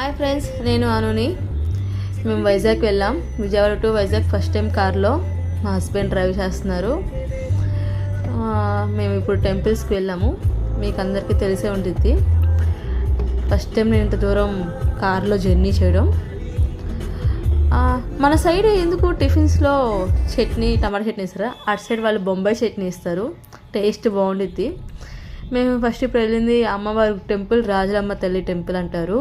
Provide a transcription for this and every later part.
Hi friends నేను అనుని. మేము వైజాగ్ వెళ్ళాం. Vijayawada to Vizag first time కార్లో మా హస్బెండ్ డ్రైవ్ చేస్తున్నారు. మేము ఇప్పుడు టెంపుల్స్కి వెళ్ళాము. మీకు అందరికీ తెలిసే ఉంటుంది ఫస్ట్ టైం నేను ఇంత దూరం కార్లో జర్నీ చేయడం. మన సైడ్ ఎందుకు టిఫిన్స్లో చట్నీ టమాటా చట్నీ ఇస్తారా అటు సైడ్ వాళ్ళు బొంబాయి చట్నీ ఇస్తారు టేస్ట్ బాగుండిద్ది. మేము ఫస్ట్ ఇప్పుడు వెళ్ళింది అమ్మవారి టెంపుల్ రాజులమ్మ తల్లి టెంపుల్ అంటారు.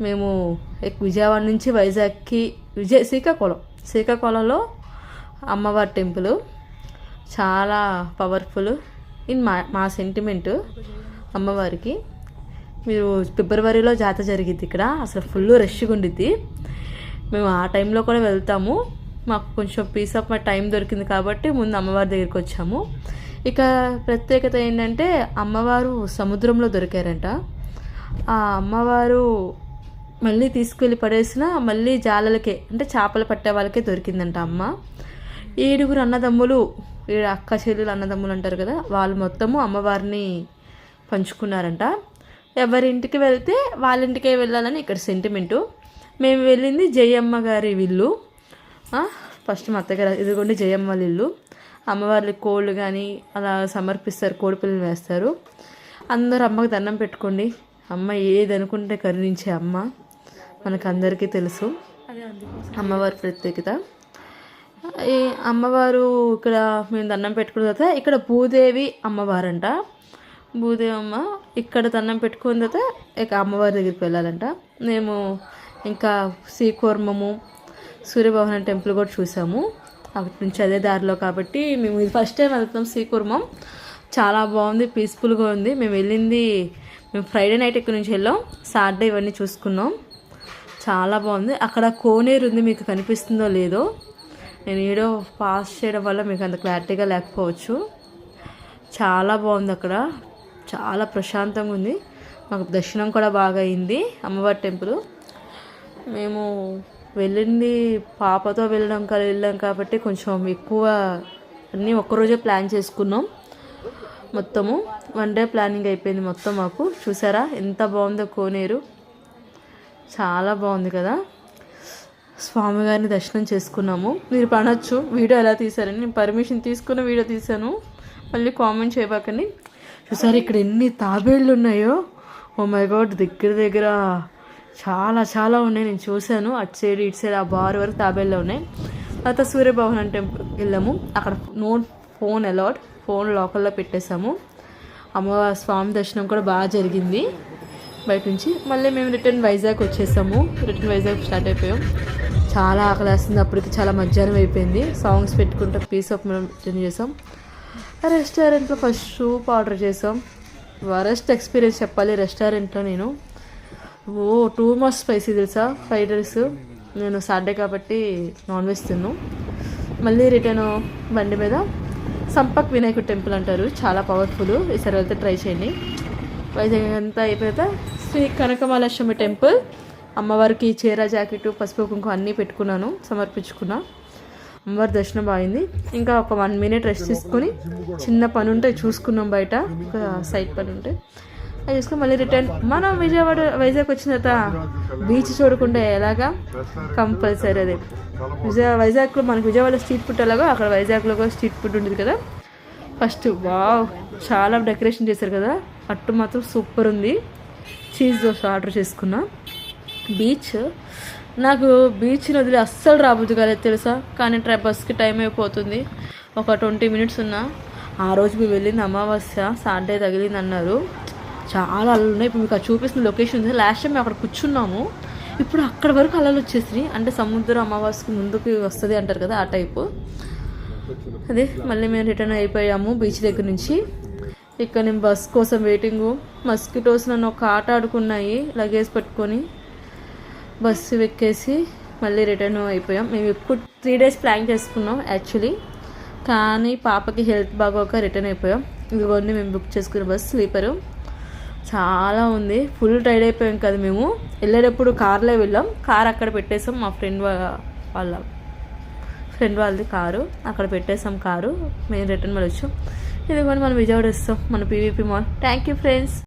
మేము ఎక్- విజయవాడ నుంచి వైజాగ్కి విజయ శ్రీకాకుళం. శ్రీకాకుళంలో అమ్మవారి టెంపుల్ చాలా పవర్ఫుల్ ఇన్ మా మా సెంటిమెంట్ అమ్మవారికి. మీరు ఫిబ్రవరిలో జాతర జరిగిద్ది ఇక్కడ అసలు ఫుల్ రష్గా ఉండిద్ది. మేము ఆ టైంలో కూడా వెళ్తాము. మాకు కొంచెం పీస్ ఆఫ్ మై టైం దొరికింది కాబట్టి ముందు అమ్మవారి దగ్గరికి వచ్చాము. ఇక ప్రత్యేకత ఏంటంటే అమ్మవారు సముద్రంలో దొరికారంట. ఆ అమ్మవారు మళ్ళీ తీసుకెళ్ళి పడేసిన మళ్ళీ జాలలకే అంటే చేపలు పట్టే వాళ్ళకే దొరికిందంట అమ్మ. ఏడుగురు అన్నదమ్ములు ఏడు అక్క చెల్లెలు అన్నదమ్ములు అంటారు కదా వాళ్ళు మొత్తము అమ్మవారిని పంచుకున్నారంట. ఎవరింటికి వెళ్తే వాళ్ళ ఇంటికే వెళ్ళాలని ఇక్కడ సెంటిమెంటు మేము వెళ్ళింది జయమ్మ గారి ఇల్లు. ఫస్ట్ మా అత్తగారు ఇదిగోండి జయమ్మ వాళ్ళ ఇల్లు. అమ్మవారికి కోళ్ళు కానీ అలా సమర్పిస్తారు కోడిపిల్లలు వేస్తారు. అందరూ అమ్మకి దండం పెట్టుకోండి. అమ్మ ఏది అనుకుంటే కరుణించే అమ్మ. మనకు అందరికీ తెలుసు అమ్మవారి ప్రత్యేకత. ఈ అమ్మవారు ఇక్కడ మేము దండం పెట్టుకున్న తర్వాత ఇక్కడ భూదేవి అమ్మవారంట. భూదేవి అమ్మ ఇక్కడ దండం పెట్టుకున్న తర్వాత ఇక అమ్మవారి దగ్గరికి వెళ్ళాలంట. మేము ఇంకా శ్రీకూర్మము సూర్యభవనం టెంపుల్ కూడా చూసాము. అక్కడి నుంచి అదే దారిలో కాబట్టి మేము ఇది ఫస్ట్ టైం వెళ్తాం శ్రీకూర్మం. చాలా బాగుంది పీస్ఫుల్గా ఉంది. మేము వెళ్ళింది మేము ఫ్రైడే నైట్ ఇక్కడ నుంచి వెళ్ళాం. సాటర్డే ఇవన్నీ చూసుకున్నాం. చాలా బాగుంది. అక్కడ కోనేరు ఉంది మీకు కనిపిస్తుందో లేదో. నేను ఏడో పాస్ చేయడం వల్ల మీకు అంత క్లారిటీగా లేకపోవచ్చు. చాలా బాగుంది అక్కడ. చాలా ప్రశాంతంగా ఉంది. మాకు దర్శనం కూడా బాగా అయింది అమ్మవారి టెంపుల్. మేము వెళ్ళింది పాపతో వెళ్ళడం కా వెళ్ళాం కాబట్టి కొంచెం ఎక్కువ అన్నీ ఒక్కరోజే ప్లాన్ చేసుకున్నాం. మొత్తము వన్ డే ప్లానింగ్ అయిపోయింది మొత్తం మాకు. చూసారా? ఎంత బాగుందో కోనేరు. చాలా బాగుంది కదా. స్వామివారిని దర్శనం చేసుకున్నాము. మీరు పనొచ్చు వీడియో ఎలా తీశారని నేను పర్మిషన్ తీసుకున్న వీడియో తీశాను. మళ్ళీ కామెంట్ చేయబాకని చూసారు ఇక్కడ ఎన్ని తాబేళ్ళు ఉన్నాయో? ఓ మై గాడ్ దగ్గర దగ్గర చాలా చాలా ఉన్నాయి. నేను చూశాను. అటు సైడ్ ఇటు సైడ్ ఆ బార్ వరకు తాబేళ్ళు ఉన్నాయి. తర్వాత సూర్యభవన్ టెంపుల్ వెళ్ళాము. అక్కడ నో ఫోన్ అలౌడ్ ఫోన్ లోకల్లో పెట్టేశాము. అమ్మవారి స్వామి దర్శనం కూడా బాగా జరిగింది. బయట నుంచి. మళ్ళీ మేము రిటర్న్ వైజాగ్ వచ్చేసాము. రిటర్న్ వైజాగ్ స్టార్ట్ అయిపోయాం. చాలా ఆకలి వేస్తుంది అప్పటికి చాలా మధ్యాహ్నం అయిపోయింది. సాంగ్స్ పెట్టుకుంటూ పీస్ ఆఫ్ మనం రిటర్న్ చేసాం. ఆ రెస్టారెంట్లో ఫస్ట్ సూప్ ఆర్డర్ చేసాం. వరస్ట్ ఎక్స్పీరియన్స్ చెప్పాలి రెస్టారెంట్లో నేను. ఓ టూ మచ్ స్పైసీ తెలుసా? Fried rice. నేను సాటర్డే కాబట్టి నాన్ వెజ్ తిన్నాను మళ్ళీ రిటర్న్ బండి మీద సంపక్ వినాయకుడు టెంపుల్ అంటారు. చాలా పవర్ఫుల్. ఈసారి వెళ్తే ట్రై చేయండి. వైజాగ్ అంతా అయిపోయితే శ్రీ కనకమహాలక్ష్మి టెంపుల్. అమ్మవారికి చీర జాకెట్ పసుపు కుంకుమ అన్నీ పెట్టుకున్నాను సమర్పించుకున్నా. అమ్మవారి దర్శనం బాగింది. ఇంకా ఒక వన్ మినిట్ రెస్ట్ తీసుకొని చిన్న పని ఉంటే చూసుకున్నాం బయట. ఒక సైడ్ పని ఉంటే అది చూసుకొని మళ్ళీ రిటర్న్. మనం విజయవాడ వైజాగ్ వచ్చిన తర్వాత బీచ్ చూడకుండా ఎలాగా? కంపల్సరీ అది. విజయ వైజాగ్లో మనకి విజయవాడ స్ట్రీట్ ఫుడ్ ఎలాగో అక్కడ వైజాగ్లో కూడా స్ట్రీట్ ఫుడ్ ఉంటుంది కదా. ఫస్ట్ వావ్ చాలా డెకరేషన్ చేశారు కదా. అట్టు మాత్రం సూపర్ ఉంది. చీజ్ దోశ ఆర్డర్ చేసుకున్నా. బీచ్ నాకు బీచ్ని వదిలి అస్సలు రాబోద్దు కాలేదు తెలుసా? కానీ ట్రై బస్కి టైం అయిపోతుంది. ఒక ట్వంటీ మినిట్స్ ఉన్నా. ఆ రోజు మేము వెళ్ళింది అమావాస్య. సాటర్డే తగిలింది అన్నారు. చాలా అలలు ఉన్నాయి. ఇప్పుడు మీకు చూపిస్తున్న లొకేషన్ ఉంది. లాస్ట్ టైం మేము అక్కడ కూర్చున్నాము. ఇప్పుడు అక్కడ వరకు అలలు వచ్చేసినాయి. అంటే సముద్రం అమావాస్యకి ముందుకు వస్తుంది అంటారు కదా ఆ టైపు అదే మళ్ళీ మేము రిటర్న్ అయిపోయాము బీచ్ దగ్గర నుంచి. ఇక్కడ నేను బస్ కోసం వెయిటింగు మస్కిటోస్ నన్ను ఒక ఆట ఆడుకున్నాయి లగేజ్ పట్టుకొని. బస్సు ఎక్కేసి మళ్ళీ రిటర్న్ అయిపోయాం. మేము ఇప్పుడు త్రీ డేస్ ప్లాన్ చేసుకున్నాం యాక్చువల్లీ కానీ పాపకి హెల్త్ బాగోక రిటర్న్ అయిపోయాం. ఇదిగోండి మేము బుక్ చేసుకున్న బస్ స్లీపరు చాలా ఉంది. ఫుల్ టైడ్ అయిపోయాం కదా మేము. వెళ్ళేటప్పుడు కార్లో వెళ్ళాం. కార్ అక్కడ పెట్టేసాం మా ఫ్రెండ్ వాళ్ళ ఫ్రెండ్ వాళ్ళది కారు. అక్కడ పెట్టేసాం కారు. మేము రిటర్న్ మళ్ళీ వచ్చాం. ఇదిగోండి మనం విజయవాడ వస్తాం మన PVP mall thank you friends